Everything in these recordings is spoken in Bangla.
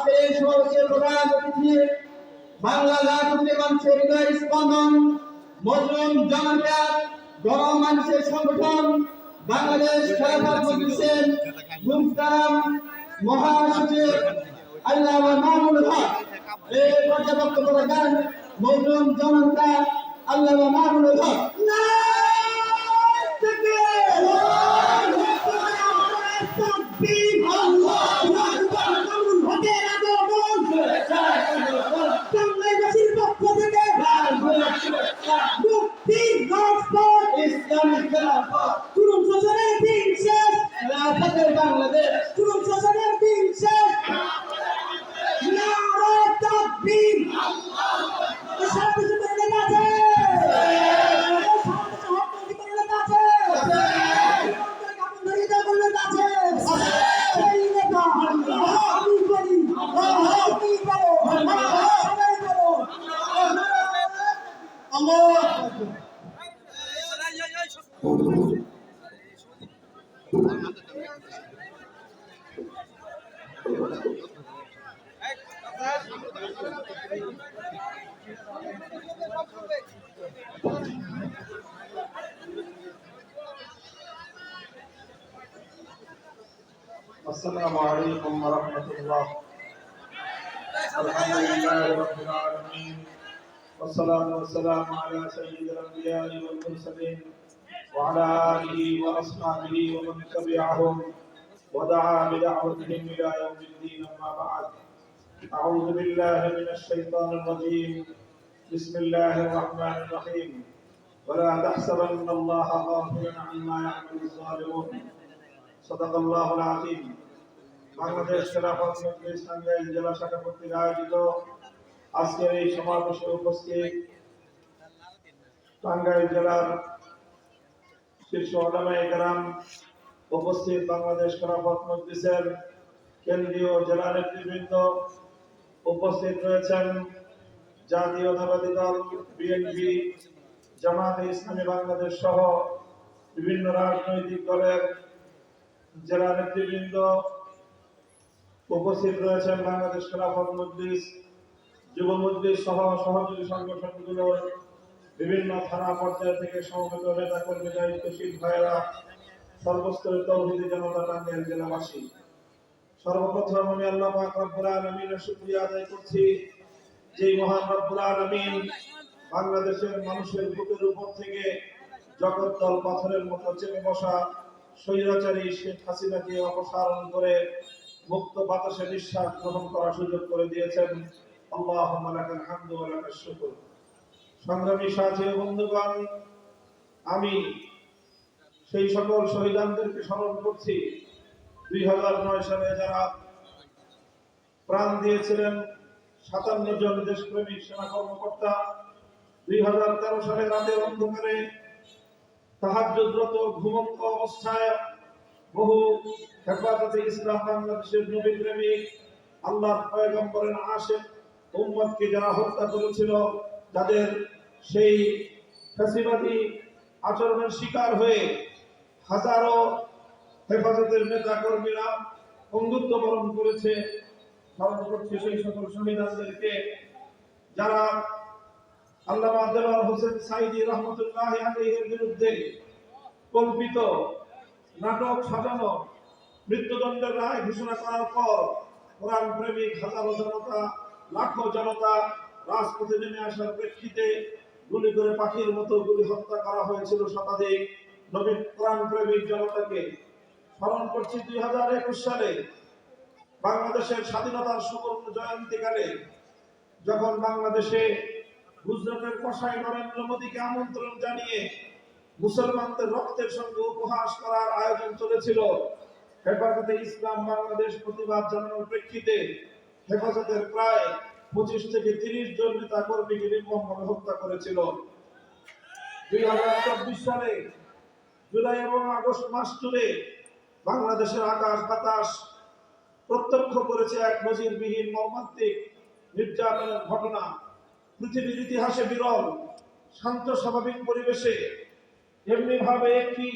আজকে এই সমাবেশের প্রধান অতিথি, বাংলা জাতীয় মানুষের হৃদয় স্পন্দন, মজলুম জনতা গণমানুষের সংগঠন, বাংলাদেশ খেলাফত মজলিসের মুফতারাম মহাসচিব আল্লাহ মামুন হক। এই পর্যায়ে বক্তব্য রাখেন মজলুম জনতা আল্লাহ মামুন হক। ইসলামিক বাংলাদেশ। السلام عليكم ورحمة الله. الحمد لله رب العالمين. والصلاة والسلام على سيد الأنبياء والمرسلين وعلى آله وأصحابه ومن تبعهم ودعا بدعوتهم إلى يوم الدين أما بعد. أعوذ بالله من الشيطان الرجيم. بسم الله الرحمن الرحيم. ولا تحسبن الله غافلا عما يعمل الظالمون. সদাকাল্লাহুল আযীম। বাংলাদেশ জেলা আয়োজিত সমাবেশে উপস্থিত জেলার শীর্ষ উপস্থিত বাংলাদেশ কেন্দ্রীয় জেলা নেতৃবৃন্দ উপস্থিত রয়েছেন জাতীয়তাবাদী দল, বিএনপি, জামাতে ইসলামী বাংলাদেশ সহ বিভিন্ন রাজনৈতিক দলের জেলা নেতৃবৃন্দ উপস্থিত রয়েছেন বাংলাদেশ খেলাফত মজলিস, যুব মজলিস সহ সহযোগী সংগঠনগুলোর বিভিন্ন থানা পর্যায় থেকে সমবেত নেতা কর্মী, দায়িত্বশীল ভাইয়েরা, সর্বস্তরের তৌহিদি জনতা টাঙ্গাইল জেলাবাসী। সর্বপ্রথম আমি আল্লাহ পাক রব্বুল আলামিনের আদায় করছি। যে মহান রব্বুল আলামিন বাংলাদেশের মানুষের বুকের উপর থেকে জগদ্দল পাথরের মতো চেপে বসা স্বৈরাচারী শেখ হাসিনাকে অপসারণ করে মুক্ত বাতাসে নিঃশ্বাস গ্রহণ করার সুযোগ করে দিয়েছেন। লাকাল হামদু লাকাশ সংগ্রামী সাথী বন্ধুগণ, আমি সেই সকল শহীদানদেরকে স্মরণ করছি। দুই হাজার নয় সালে যারা প্রাণ দিয়েছিলেন সাতান্ন জন দেশপ্রেমিক সেনা কর্মকর্তা দুই হাজার তেরো সালে রাতের অন্ধকারে তাহাজ্জুদরত ঘুমন্ত অবস্থায় বহু হেফাজতে ইসলাম বাংলাদেশের নবী প্রেমিক, আল্লাহর পয়গম্বরের আশেক উম্মতকে যারা হত্যা করেছিল, তাদের সেই ফ্যাসিবাদী আচরণের শিকার হয়ে হাজারো হেফাজতের নেতা কর্মীরা বন্ধুত্ব বরণ করেছে। স্মরণ করছে সেই সকল শহীদদেরকে যারা আল্লামা দেওয়ার হোসেন সাইদি রহমতুল্লাহ আলাইহির বিরুদ্ধে কল্পিত নাটক সাজানো মৃত্যুদণ্ডের রায় ঘোষণা করার পর কোরআন প্রেমিক হাজারো জনতা, লাখো জনতা রাজপথে নেমে আসার প্রেক্ষিতে গুলি করে পাখির মতো গুলি হত্যা করা হয়েছিল শতাধিক। নবীন কোরআন প্রেমিক জনতাকে স্মরণ করছি, দুই হাজার একুশ সালে বাংলাদেশের স্বাধীনতার সুবর্ণ জয়ন্তীকালে যখন বাংলাদেশে গুজরাটের কসাই নরেন্দ্র মোদীকে আমন্ত্রণ জানিয়ে মুসলমানদের রক্তের সঙ্গে উপহাস করার আয়োজন চলেছিল। হেফাজতে ইসলাম বাংলাদেশ প্রতিবাদ জানানোর প্রেক্ষিতে হেফাজতের প্রায় পঁচিশ থেকে তিরিশ জন নেতা কর্মীকে নির্মমভাবে হত্যা করেছিল। দুই হাজার চব্বিশ সালে জুলাই এবং আগস্ট মাস জুড়ে বাংলাদেশের আকাশ বাতাস প্রত্যক্ষ করেছে এক নজিরবিহীন মর্মান্তিক নির্যাতনের ঘটনা। পৃথিবীর ইতিহাসে বিরল, শান্ত, স্বাভাবিক পরিবেশে এমনি ভাবে একটি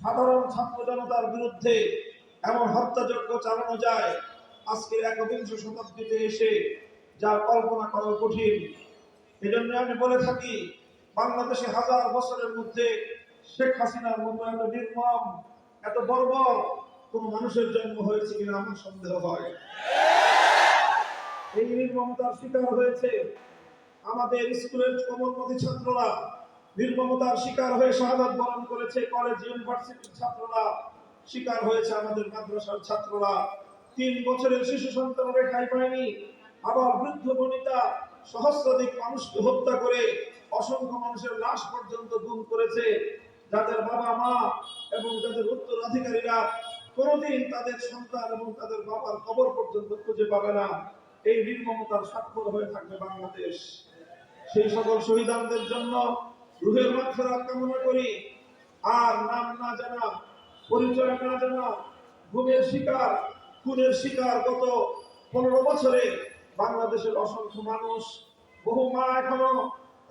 সাধারণ ছাত্র জনতার বিরুদ্ধে এমন হত্যাযজ্ঞ চালানো যায় আজকের একবিংশ শতাব্দীতে এসে যা কল্পনা করা কঠিন। এজন্য আমি বলে থাকি, বাংলাদেশে হাজার বছরের মধ্যে শেখ হাসিনার মতো এত নির্মম, এত বর্বর কোন মানুষের জন্ম হয়েছে কিনা আমার সন্দেহ হয়। এই নির্মমতার শিকার হয়েছে আমাদের স্কুলের কোমলমতি ছাত্ররা নির্মমতার শিকার হয়ে শাহাদাত বরণ করেছে, কলেজ ইউনিভার্সিটির ছাত্ররা শিকার হয়েছে আমাদের মাদ্রাসার ছাত্ররা। তিন বছরের শিশু সন্তান রেখাই পায়নি। আবার বৃদ্ধ বনিতা সহস্রাধিক মানুষকে হত্যা করে অসংখ্য মানুষের লাশ পর্যন্ত গুম করেছে। যাদের বাবা মা এবং যাদের উত্তরাধিকারীরা কোনোদিন তাদের সন্তান এবং তাদের বাবার কবর পর্যন্ত খুঁজে পাবে না। এই নির্মমতার স্বাক্ষর হয়ে থাকবে বাংলাদেশ। সেই সকল শহীদানদের জন্য রুহের মাগফিরাত কামনা করি। আর নাম না জানা, পরিচয় না জানা ঘুমের শিকার, খুনের শিকার গত পনেরো বছরে বাংলাদেশের অসংখ্য মানুষ, বহু মা এখনও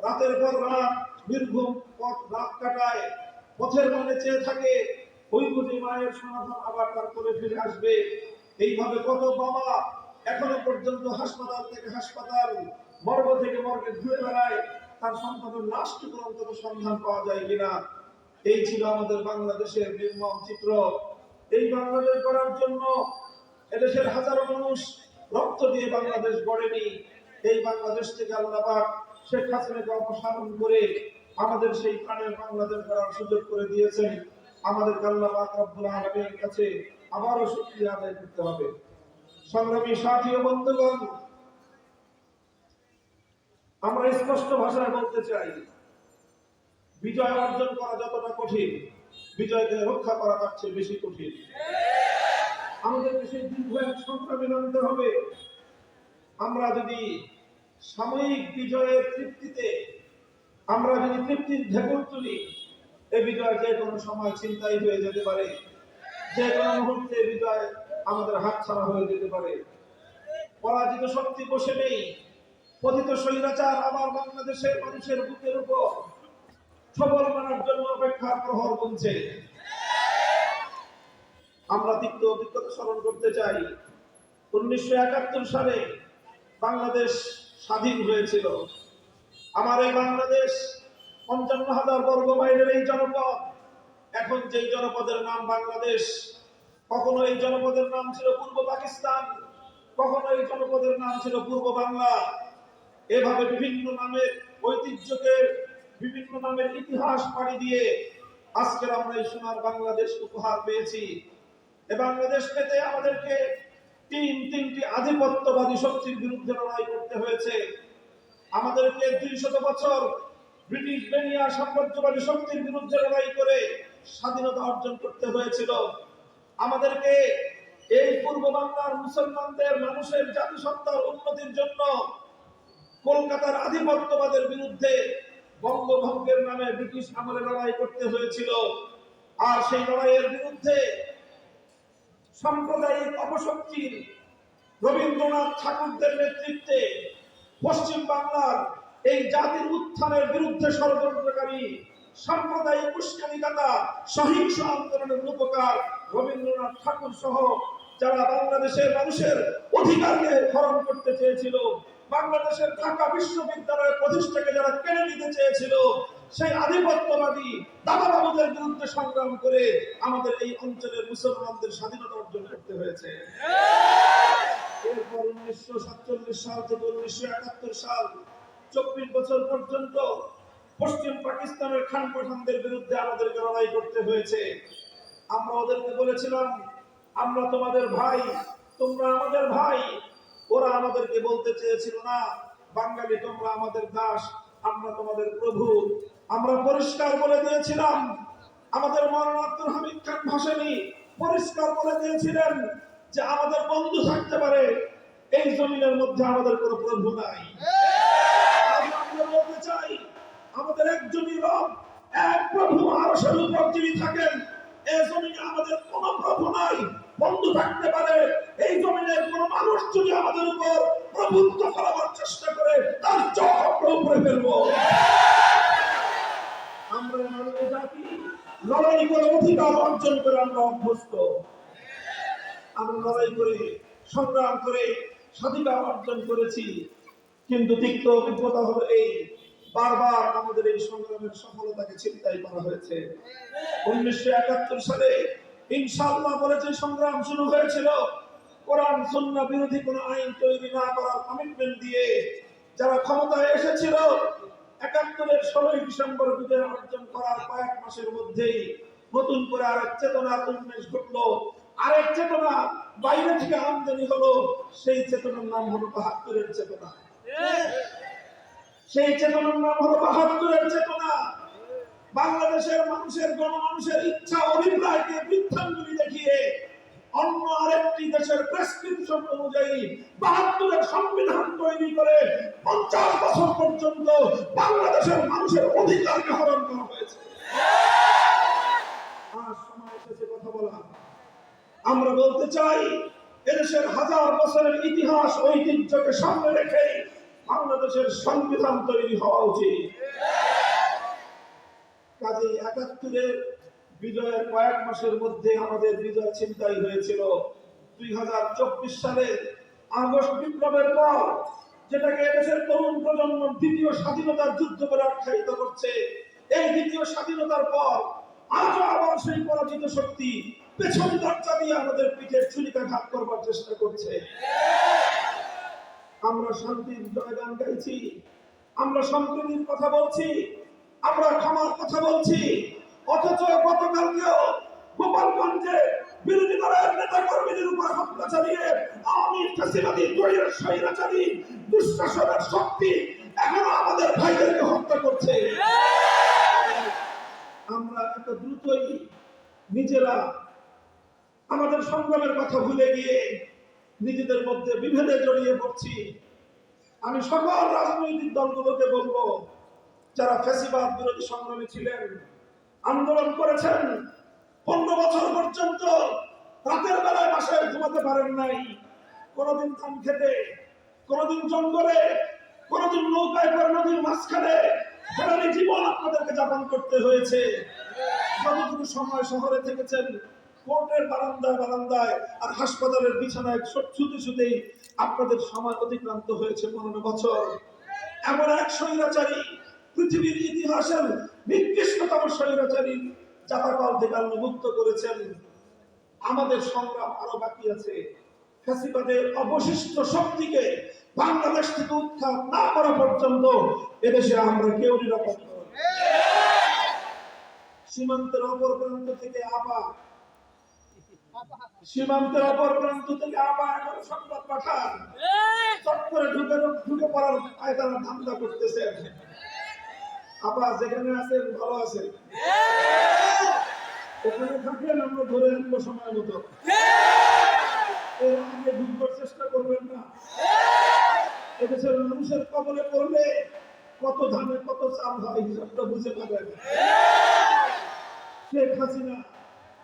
রাতের পর রাত নির্ঘুম পথ রাত কাটায়, পথের মানে চেয়ে থাকে, ওই বুঝি মায়ের সমাধান আবার তার করে ফিরে আসবে। এইভাবে কত বাবা এখনও পর্যন্ত হাসপাতাল থেকে হাসপাতাল মর্গ থেকে মর্গে ঘুরে বেড়ায়, তার সন্তানের লাশটুকু অন্তত সন্ধান পাওয়া যায় কিনা? এই ছিল আমাদের বাংলাদেশের নির্মম চিত্র। এই বাংলাদেশ গড়ার জন্য এদেশের হাজারো মানুষ রক্ত দিয়ে বাংলাদেশ গড়েনি। এই বাংলাদেশ থেকে আল্লাহ পাক শেখ হাসিনাকে অপসারণ করে আমাদের সেই প্রাণের বাংলাদেশ গড়ার সুযোগ করে দিয়েছেন। আমাদের আল্লাহ পাক রব্বুল আলামিনের কাছে আবারও শুকরিয়া আদায় করতে হবে। সংগ্রামী সাথী বন্ধুগণ আমরা স্পষ্ট ভাষায় বলতে চাই, বিজয় অর্জন করা যতটা কঠিন, বিজয়কে রক্ষা করা তার চেয়ে বেশি কঠিন। আমাদেরকে সেই দীর্ঘ এক সংগ্রামে নামতে হবে। আমরা যদি সাময়িক বিজয়ের তৃপ্তিতে, আমরা যদি তৃপ্তির ঢেকুর তুলি এই বিজয় যে কোনো সময় চিন্তাই হয়ে যেতে পারে। যে কোনো মুহূর্তে বিজয় আমাদের হাত ছাড়া হয়ে যেতে পারে। পরাজিত শক্তি বসে নেই। পতিত স্বৈরাচার আবার বাংলাদেশের মানুষের বুকের উপর সবল মানার জন্য অপেক্ষার প্রহর গুনছে আমরা তিক্ত অভিজ্ঞতা স্মরণ করতে চাই। উনিশশো একাত্তর সালে বাংলাদেশ স্বাধীন হয়েছিল। আমার এই বাংলাদেশ পঞ্চান্ন হাজার বর্গ মাইলের এই জনপদ, এখন যেই জনপদের নাম বাংলাদেশ, কখনো এই জনপদের নাম ছিল পূর্ব পাকিস্তান, কখনো এই জনপদের নাম ছিল পূর্ব বাংলা। এভাবে বিভিন্ন নামের ঐতিহ্যকে বিভিন্ন নামের ইতিহাস পাড়ি দিয়ে আজকের আমরা এই সোনার বাংলাদেশ উপহার পেয়েছি। এ বাংলাদেশ পেতে আমাদেরকে তিন, তিনটি আধিপত্যবাদী শক্তির বিরুদ্ধে লড়াই করতে হয়েছে। আমাদেরকে দুই শত বছর ব্রিটিশ বেনিয়া সাম্রাজ্যবাদী শক্তির বিরুদ্ধে লড়াই করে স্বাধীনতা অর্জন করতে হয়েছিল। আমাদেরকে এই পূর্ব বাংলার মুসলমানদের, মানুষের জাতিসত্তার উন্নতির জন্য কলকাতার আধিপত্যবাদের বিরুদ্ধে বঙ্গভঙ্গের নামে ব্রিটিশ আমলে লড়াই করতে হয়েছিল। আর সেই লড়াইয়ের বিরুদ্ধে সাম্প্রদায়িক অপশক্তির রবীন্দ্রনাথ ঠাকুরদের নেতৃত্বে পশ্চিম বাংলার এই জাতির উত্থানের বিরুদ্ধে ষড়যন্ত্রকারী সাম্প্রদায়িক উস্কানিদাতা সহিংস আন্দোলনের রূপকার রবীন্দ্রনাথ ঠাকুর সহ যারা বাংলাদেশের মানুষের অধিকারকে হরণ করতে চেয়েছিল বাংলাদেশের ঢাকা বিশ্ববিদ্যালয়ের প্রতিষ্ঠাকে যারা কেড়ে নিতে চেয়েছিল, সেই আধিপত্যবাদী দাদাবাবুদের বিরুদ্ধে সংগ্রাম করে আমাদের এই অঞ্চলের মুসলমানদের স্বাধীনতা অর্জন করতে হয়েছে। এরপর উনিশশো সাতচল্লিশ সাল থেকে উনিশশো একাত্তর সাল, চব্বিশ বছর পর্যন্ত পশ্চিম পাকিস্তানের খান পাঠানদের বিরুদ্ধে আমাদেরকে লড়াই করতে হয়েছে। আমরা ওদেরকে বলেছিলাম, আমরা তোমাদের ভাই, তোমরা আমাদের ভাই। ওরা আমাদেরকে বলতে চেয়েছিল না, বাঙালি, তোমরা আমাদের দাস, আমরা তোমাদের প্রভু। আমরা পরিষ্কার বলে দিয়েছিলাম, আমাদের মরণ আব্দুল হামিদ খান ভাসানি পরিষ্কার বলে দিয়েছিলেন যে আমাদের বন্ধু থাকতে পারে, এই জমিনের মধ্যে আমাদের কোনো প্রভু নাই। আমরা বলতে চাই, আমাদের একজনই রব, এক প্রভু আরশের উপর যিনি থাকেন এই জমিনে আমাদের কোনো প্রভু নাই। বন্ধু থাকতে পারে। এই জমিনের কোন মানুষ যদি আমাদের উপর প্রভুত্ব করাবার চেষ্টা করে, তার চোখ উপরে ফেলব। আমরা মানব জাতি, লড়াই করে অধিকার অর্জন করে আমরা অভ্যস্ত। আমরা লড়াই করে সংগ্রাম করে স্বাধিকার অর্জন করেছি। কিন্তু তিক্ত অভিজ্ঞতা হলো এই, বারবার আমাদের এই সংগ্রামের সফলতাকে চিন্তাই করা হয়েছে। উনিশশো একাত্তর সালে ইনশাআল্লাহ বলেছে সংগ্রাম শুরু হয়েছিল কোরআন সুন্নাহ বিরোধী কোন আইন তৈরি না করার কমিটমেন্ট দিয়ে যারা ক্ষমতায় এসেছিল একাত্তরের ষোলোই ডিসেম্বর বিজয় অর্জন করার কয়েক মাসের মধ্যেই নতুন করে আরেক চেতনার উন্মেষ ঘটলো। আরেক চেতনা বাইরে থেকে আমদানি হলো সেই চেতনার নাম হলো বাহাত্তরের চেতনা। সেই চেতনার নাম হলো বাহাত্তরের চেতনা। বাংলাদেশের মানুষের, গণমানুষের ইচ্ছা, অভিপ্রায়কে বৃদ্ধাঙ্গুলি দেখিয়ে অন্য আরেকটি দেশের প্রেসক্রিপশন অনুযায়ী বাহাত্তরের সংবিধান তৈরি করে পঞ্চাশ বছর পর্যন্ত বাংলাদেশের মানুষের অধিকারকে হরণ করা হয়েছে। বলা। আমরা বলতে চাই, এদেশের হাজার বছরের ইতিহাস, ঐতিহ্যকে সামনে রেখে বাংলাদেশের সংবিধান তৈরি হওয়া উচিত। কাজে একাত্তরের বিজয়ের কয়েক মাসের মধ্যে আমাদের বিজয় চিন্তাই হয়েছিল। দুই হাজার আগস্ট বিপ্লবের পর যেটাকে এদেশের তরুণ প্রজন্ম দ্বিতীয় স্বাধীনতার যুদ্ধ বলে আখ্যায়িত করছে, এই দ্বিতীয় স্বাধীনতার পর আজও আবার সেই পরাজিত শক্তি পেছন দরজা দিয়ে আমাদের পিঠের ছুরিকাঘাত করবার চেষ্টা করছে। আমরা শান্তির জয়গান গাইছি, আমরা সম্প্রীতির কথা বলছি আমরা ক্ষমার কথা বলছি। অথচ গতকালকেও গোপালগঞ্জে বিরোধী দলের নেতা কর্মীদের উপর হামলা চালিয়ে আওয়ামী ফ্যাসিবাদী দলীয় স্বৈরাচারী, দুঃশাসনের শক্তি এখনও আমাদের ভাইদেরকে হত্যা করছে। আমরা এত দ্রুতই নিজেরা আমাদের সংগ্রামের কথা ভুলে গিয়ে নিজেদের মধ্যে বিভেদে জড়িয়ে পড়ছি। আমি সকল রাজনৈতিক দলগুলোকে বলব যারা ফ্যাসিবাদ বিরোধী সংগ্রামী ছিলেন, আন্দোলন করেছেন, পনেরো বছর পর্যন্ত রাতের বেলায় বাসায় ঘুমাতে পারেন নাই। কোনোদিন ধান খেতে, কোনোদিন জঙ্গলে, কোনোদিন নৌকায় করে নদীর মাঝখানে ফেরারি জীবন আপনাদেরকে যাপন করতে হয়েছে। যতটুকু সময় শহরে থেকেছেন, কোর্টের বারান্দায় বারান্দায় আর হাসপাতালের বিছানায় শুতে শুতেই আপনাদের সময় অতিক্রান্ত হয়েছে পনেরো বছর। এমন এক স্বৈরাচারী পৃথিবীর ইতিহাসের নিকৃষ্টতম স্বৈরাচারী জাতাকল থেকে মুক্ত করেছেন। আমাদের সংগ্রাম আরও বাকি আছে। ফ্যাসিবাদের অবশিষ্ট শক্তিকে বাংলাদেশ থেকে উৎখাত না করা পর্যন্ত এদেশে আমরা কেউ নিরাপদ সীমান্তের অপর প্রান্ত থেকে আবার সীমান্তের অপর প্রান্ত থেকে আবার সংবাদ পাঠান। চট করে ঢুকে ঢুকে পড়ার পায়তারা ধান্দা করতেছেন। আবার যেখানে আছেন ভালো আছেন? ওখানে থাকলেন আমরা ধরে আনব সময় মতো। এর আগে ঢুকবার চেষ্টা করবেন না। এদেশের মানুষের কবলে পড়লে কত ধানে কত চাল হয় হিসাবটা বুঝে পাবেন। শেখ হাসিনা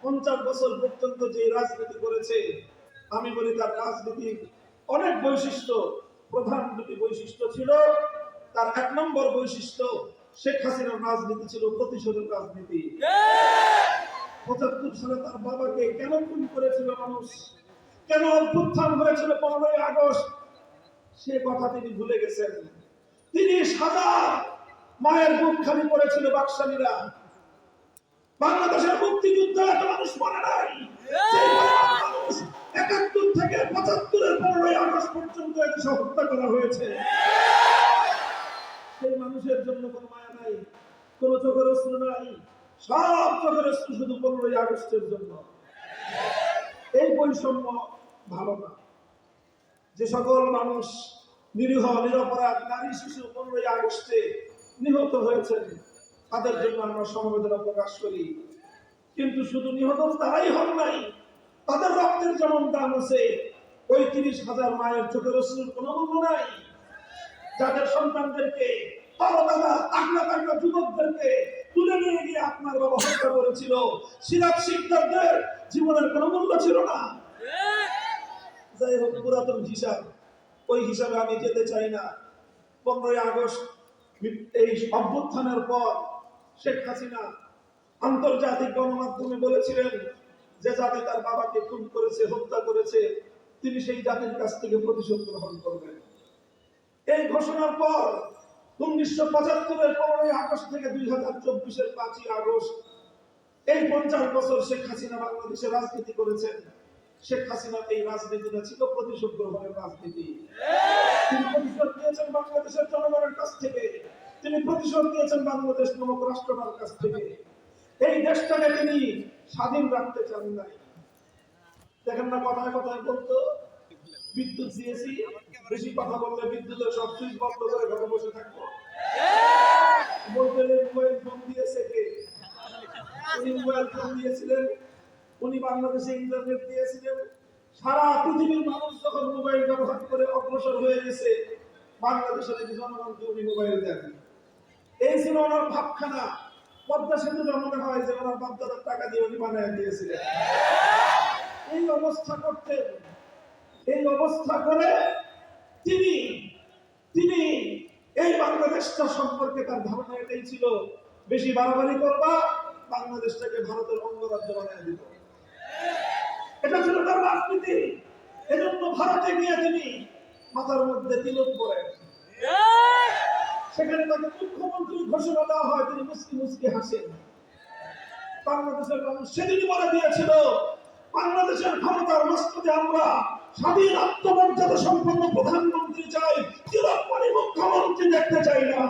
পঞ্চাশ বছর পর্যন্ত যে রাজনীতি করেছে আমি বলি তার রাজনীতির অনেক বৈশিষ্ট্য প্রধান দুটি বৈশিষ্ট্য ছিল তার এক নম্বর বৈশিষ্ট্য শেখ হাসিনার রাজনীতি ছিল প্রতিশোধের রাজনীতি। পঁচাত্তর সালে তার বাবাকে কেন খুন করেছিল মানুষ? কেন অভ্যুত্থান হয়েছিল পনেরোই আগস্ট? সে কথা তিনি ভুলে গেছেন। তিরিশ হাজার মায়ের বুক খালি করেছিল বাকশালীরা। বাংলাদেশের মুক্তিযুদ্ধ এত মানুষ মনে নাই। একাত্তর থেকে পঁচাত্তরের পনেরোই আগস্ট পর্যন্ত এদেশে হত্যা করা হয়েছে। মানুষের জন্য কোনো মায়া নাই, কোন চোখের অস্ত্র নাই, সব চোখের অস্ত্র শুধু পনেরোই আগস্টের জন্য। এই বৈষম্য ভালো না। যে সকল মানুষ নিরীহ, নিরপরাধ, নারী, শিশু পনেরোই আগস্টে নিহত হয়েছেন, তাদের জন্য আমরা সমবেদনা প্রকাশ করি। কিন্তু শুধু নিহত তারাই হন নাই, তাদের রক্তের যেমন দাম আছে ওই তিরিশ হাজার মায়ের চোখের অশ্রুর কোনো মূল্য নাই। যাদের সন্তানদেরকে অভ্যুত্থানের পর শেখ হাসিনা আন্তর্জাতিক গণমাধ্যমে বলেছিলেন যে জাতি তার বাবাকে খুন করেছে, হত্যা করেছে, তিনি সেই জাতির কাছ থেকে প্রতিশোধ গ্রহণ করবেন। এই ঘোষণার পর উনিশশো পঁচাত্তরের পনেরোই আগস্ট থেকে দুই হাজার চব্বিশের পাঁচই আগস্ট এই পঞ্চাশ বছর শেখ হাসিনা বাংলাদেশে রাজনীতি করেছেন। শেখ এই রাজনীতিটা ছিল প্রতিশোধ গ্রহণের রাজনীতি বাংলাদেশের জনগণের কাছ থেকে। তিনি প্রতিশোধ নিয়েছেন বাংলাদেশ নামক রাষ্ট্রটার কাছ থেকে। এই দেশটাকে তিনি স্বাধীন রাখতে চান নাই। দেখেন না কথায় কথায় বলতো বিদ্যুৎ দিয়েছি, বেশি কথা বললে বিদ্যুতের সব সুইচ বন্ধ করে ঘরে বসে থাকব। বলতেন মোবাইল ফোন দিয়েছে কে? উনি মোবাইল ফোন দিয়েছিলেন, উনি বাংলাদেশে ইন্টারনেট দিয়েছিলেন। সারা পৃথিবীর মানুষ যখন মোবাইল ব্যবহার করে অগ্রসর হয়ে গেছে, বাংলাদেশের জনগণকে উনি মোবাইল দেন। এই ছিল ওনার ভাবখানা। পদ্মা সেতুটা মনে হয়, যে ওনার বাপদাদার টাকা দিয়ে উনি বানায় দিয়েছিলেন। এই অবস্থা করতেন। এই অবস্থা করে তিনি তিনি এই বাংলাদেশটা সম্পর্কে তার ধারণা এটাই ছিল, বেশি বাড়াবাড়ি করবা, বাংলাদেশটাকে ভারতের অঙ্গরাজ্য বানিয়ে দিব। এটা ছিল তার রাজনীতি। এজন্য ভারতে গিয়ে তিনি মাথার মধ্যে তিলক করেন সেখানে তাকে মুখ্যমন্ত্রী ঘোষণা দেওয়া হয়, তিনি মুসকি মুসকি হাসেন। বাংলাদেশের মানুষ সেদিনই বলে দিয়েছিল, বাংলাদেশের ক্ষমতার মস্তদে আমরা স্বাধীন আত্মমর্যাদা সম্পন্ন প্রধানমন্ত্রী চাই চিরপরি মুখ্যমন্ত্রী দেখতে চাই না।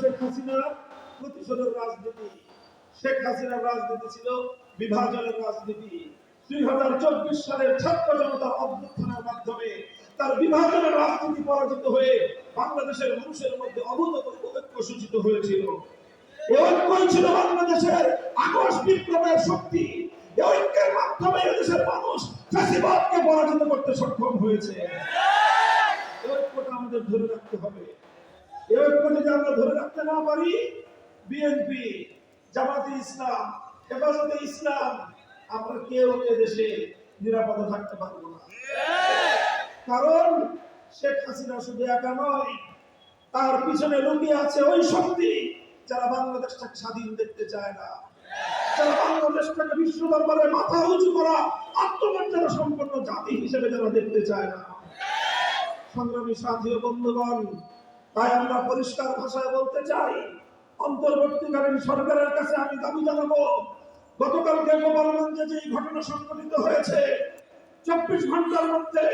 শেখ রাজনীতি। শেখ হাসিনার রাজনীতি ছিল বিভাজনের রাজনীতি। দুই হাজার চব্বিশ সালের ছাত্র জনতার অভ্যুত্থানের মাধ্যমে তার বিভাজনের রাজনীতি পরাজিত হয়ে বাংলাদেশের মানুষের মধ্যে অভূতপূর্ব ঐক্য সূচিত হয়েছিল। এই ছিল বাংলাদেশের আগস্ট বিপ্লবের শক্তি। এই ঐক্যের মাধ্যমে দেশের মানুষ ফ্যাসিবাদকে পরাজিত করতে সক্ষম হয়েছে। ঐক্যটা আমাদের ধরে রাখতে হবে। এই ঐক্য যদি আমরা ধরে রাখতে না পারি বিএনপি জামাতে ইসলাম, হেফাজতে ইসলাম, আমরা কেউ দেশে নিরাপদে থাকতে পারব না। কারণ শেখ হাসিনা শুধু একা নয়, তার পিছনে লুকিয়ে আছে ওই শক্তি যারা বাংলাদেশটাকে স্বাধীন দেখতে চায় না, যারা বাংলাদেশটাকে বিশ্ব দরবারে মাথা উঁচু করা আত্মমর্যাদা সম্পন্ন জাতি হিসেবে যারা দেখতে চায় না। সংগ্রামী সাথী বন্ধুগণ, তাই আমরা পরিষ্কার ভাষায় বলতে চাই, অন্তর্বর্তীকালীন সরকারের কাছে আমি দাবি জানাব, গতকালকে গোপালগঞ্জে যে ঘটনা সংঘটিত হয়েছে, চব্বিশ ঘণ্টার মধ্যে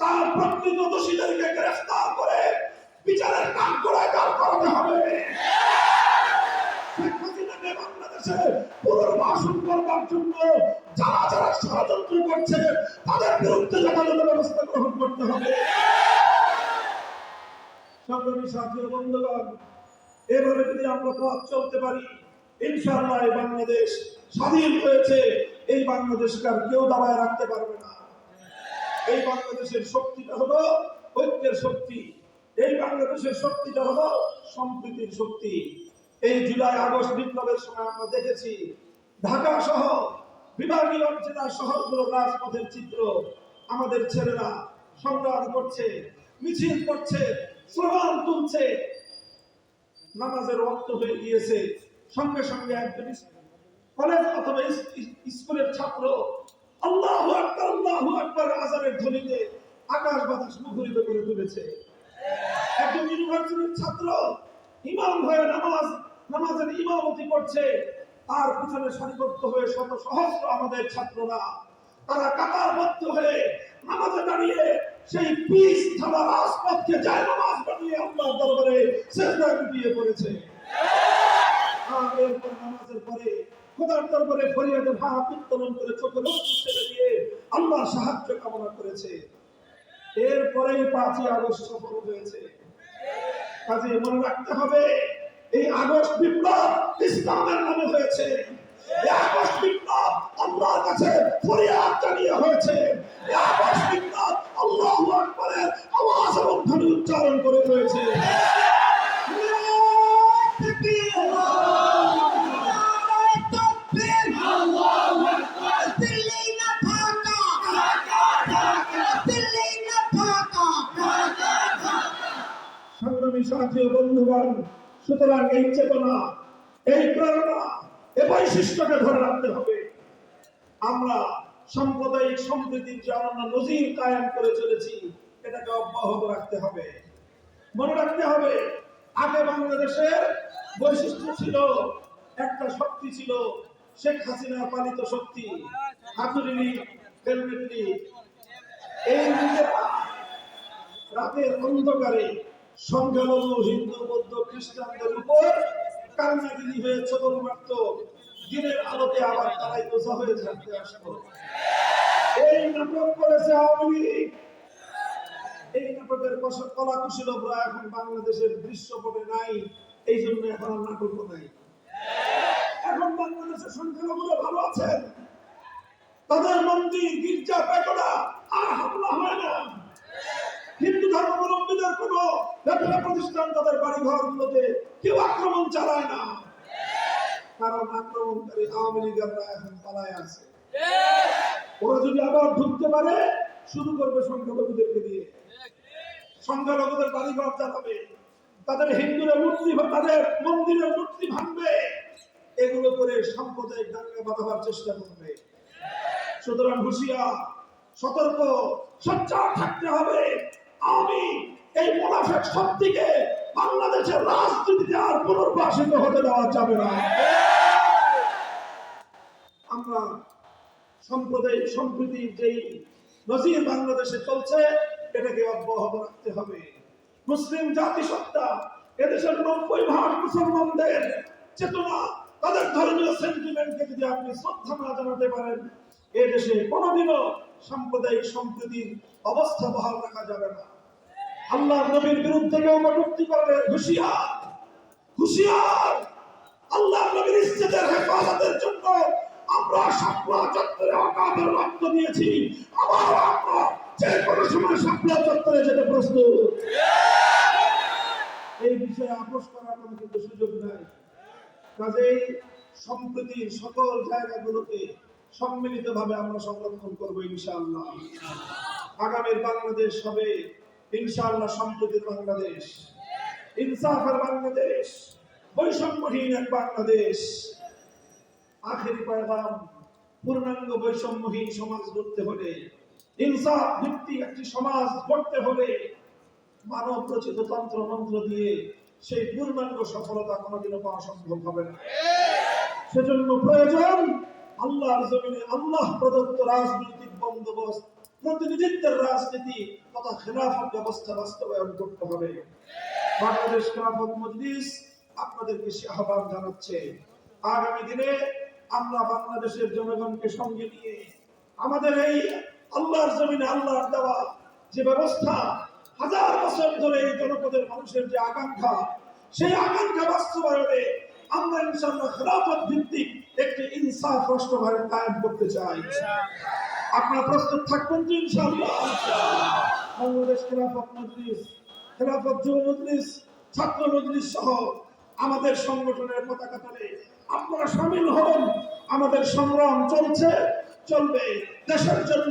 তার প্রকৃত দোষীদেরকে গ্রেফতার করে বিচারের কাজ করে দাঁড় করাতে হবে। বাংলাদেশে পুনর্বাসন করবার জন্য যারা যারা ষড়যন্ত্র করছে, তাদের বিরুদ্ধে যথাযথ ব্যবস্থা গ্রহণ করতে হবে। সংগ্রামী সাথী বন্ধুগণ, এভাবে যদি আমরা পথ চলতে পারি, ইনশাআল্লাহ এই বাংলাদেশ স্বাধীন হয়েছে। এই বাংলাদেশকে আর কেউ দাবায় রাখতে পারবে না। এই বাংলাদেশের শক্তিটা হলো ঐক্যের শক্তি। এই বাংলাদেশের শক্তিটা হলো সম্প্রীতির শক্তি। এই জুলাই আগস্ট বিপ্লবের সময় আমরা দেখেছি ঢাকা সহ বিভাগীয় অঞ্চলের শহরগুলোর রাজপথের চিত্র। আমাদের ছেলেরা সংগ্রাম করছে, মিছিল করছে, স্লোগান তুলছে। নামাজের রক্ত হয়ে গিয়েছে। সঙ্গে সঙ্গে একজন কলেজ অথবা স্কুলের ছাত্র, আল্লাহ আল্লাহ আকবর আজানের ধ্বনিতে আকাশ বাতাস মুখরিত করে তুলেছে। একজন ইউনিভার্সিটির ছাত্র, ইমাম হয়ে নামাজ নামাজের ইমামতি করছে, তার পিছনে সারিবদ্ধ হয়ে শত সহস্র আমাদের ছাত্ররা। তারা কাতারবদ্ধ হয়ে নামাজে দাঁড়িয়ে সেই পিস থালা রাজপথকে যায় নামাজ বানিয়ে আল্লাহ দরবারে সেজদায় লুটিয়ে পড়েছে। আর এরপর নামাজের পরে খোদার দরবারে ফরিয়াদের হাত উত্তোলন করে চোখে রক্ত ছেড়ে দিয়ে আল্লাহ সাহায্য কামনা করেছে। এরপরেই পাঁচই আগস্ট সফল হয়েছে। কাজে মনে রাখতে হবে এই আগস্ট বিপ্লব ইসলামের নামে হয়েছে। এই আগস্ট বিপ্লব আল্লাহর কাছে ফরিয়াদ জানিয়ে হয়েছে। এই আগস্ট বিপ্লব আল্লাহু আকবারের আওয়াজ এবং ধ্বনি উচ্চারণ করে হয়েছে। সংগ্রামী সাথী বন্ধুগণ সুতরাং এই চেতনা এই প্রেরণা এ বৈশিষ্ট্যকে ধরে রাখতে হবে আমরা সাম্প্রদায়িক সম্প্রীতির যে অনন্য নজির কায়েম করে চলেছি এটাকে অব্যাহত রাখতে হবে মনে রাখতে হবে আগে বাংলাদেশের বৈশিষ্ট্য ছিল একটা শক্তি ছিল শেখ হাসিনা পালিত শক্তি লীগ, হেলমেট। এই রাতের অন্ধকারে সংখ্যালঘু হিন্দু, বৌদ্ধ, খ্রিস্টানদের উপর কান্নাগিরি হয়ে মারত দিনের আলোতে আবার তারাই বোঝা হয়ে থাকতে এই নাটক করেছে আওয়ামী লীগ। এই নাটকের কলা এখন বাংলাদেশের দৃশ্যপটে নাই। এই জন্য এখন আর নাটকও নাই। এখন বাংলাদেশের সংখ্যালঘুরা ভালো আছেন। তাদের মন্দির গির্জা পেটরা আর হামলা হয় না। ধর্মাবলম্বীদের কোন ব্যবসা প্রতিষ্ঠান তাদের বাড়ি ঘরগুলোতে কেউ আক্রমণ চালায় না। কারণ আক্রমণকারী আওয়ামী লীগেররা এখন পালায় আছে। ওরা যদি আবার ঢুকতে পারে, শুরু করবে সংখ্যালঘুদেরকে দিয়ে। সংখ্যালঘুদের বাড়ি ঘর জ্বালাবে তাদের হিন্দুরা মূর্তি তাদের মন্দিরের মূর্তি ভাঙবে। এগুলো করে সাম্প্রদায়িক দাঙ্গা বাঁধাবার চেষ্টা করবে। সুতরাং হুঁশিয়ার, সতর্ক, সচ্চার থাকতে হবে। আমি এই মুনাফেক শক্তিকে বাংলাদেশের রাজনীতিতে আর পুনর্বাসিত হতে দেওয়া যাবে না। আমরা সাম্প্রদায়িক সম্প্রীতির যেই নজির বাংলাদেশে চলছে, এটাকে অব্যাহত রাখতে হবে। মুসলিম জাতিসত্তা, এদেশের নব্বই ভাগ মুসলমানদের চেতনা, তাদের ধর্মীয় সেন্টিমেন্টকে যদি আপনি শ্রদ্ধা না জানাতে পারেন এ দেশে কোনোদিনও সাম্প্রদায়িক সম্প্রীতির অবস্থা বহাল রাখা যাবে না। আল্লাহ নবীর বিরুদ্ধে কেউ কটূক্তি করলে হুশিয়ার হুশিয়ার। আল্লাহ নবীর ইজ্জতের হেফাজতের জন্য আমরা সাপলা চত্বরে অকাদের রক্ত দিয়েছি। আবার আমরা যে কোনো সময় সাপলা চত্বরে যেতে প্রস্তুত। এই বিষয়ে আপোষ করার কোনো কিন্তু সুযোগ নাই। কাজেই সম্প্রীতির সকল জায়গাগুলোকে সম্মিলিতভাবে আমরা সংরক্ষণ করব ইনশাআল্লাহ। আগামীর বাংলাদেশ হবে ইনশাআল্লাহ সম্প্রীতির বাংলাদেশ। ইনসাফের বাংলাদেশ, বৈষম্যহীন এক বাংলাদেশ। আখেরি পয়গাম, পূর্ণাঙ্গ বৈষম্যহীন সমাজ গড়তে হলে, ইনসাফ ভিত্তিক একটি সমাজ গড়তে হলে মানব রচিত তন্ত্র মন্ত্র দিয়ে সেই পূর্ণাঙ্গ সফলতা কোনোদিনও পাওয়া সম্ভব হবে না। সেজন্য প্রয়োজন আল্লাহর জমিনে আল্লাহ প্রদত্ত রাজনৈতিক বন্দোবস্ত, প্রতিনিধিত্বের রাজনীতি তথা খেলাফত ব্যবস্থা বাস্তবায়ন করতে হবে। বাংলাদেশ খেলাফত মজলিস আপনাদেরকে সে আহ্বান জানাচ্ছে, আগামী দিনে আমরা বাংলাদেশের জনগণকে সঙ্গে নিয়ে আমাদের এই আল্লাহর জমিনে আল্লাহর দেওয়া যে ব্যবস্থা, হাজার বছর ধরে এই জনপদের মানুষের যে আকাঙ্ক্ষা, সেই আকাঙ্ক্ষা বাস্তবায়নে আমরা ইনশাআল্লাহ খেলাফত ভিত্তিক একটি ইনসাফ রাষ্ট্র কায়েম করতে চাই। আপনারা প্রস্তুত থাকবেন তো ইনশাআল্লাহ? বাংলাদেশ খেলাফত মজলিস, খেলাফত যুব মজলিস, ছাত্র মজলিস সহ আমাদের সংগঠনের পতাকা তলে আপনারা সামিল হন আমাদের সংগ্রাম চলছে, চলবে। দেশের জন্য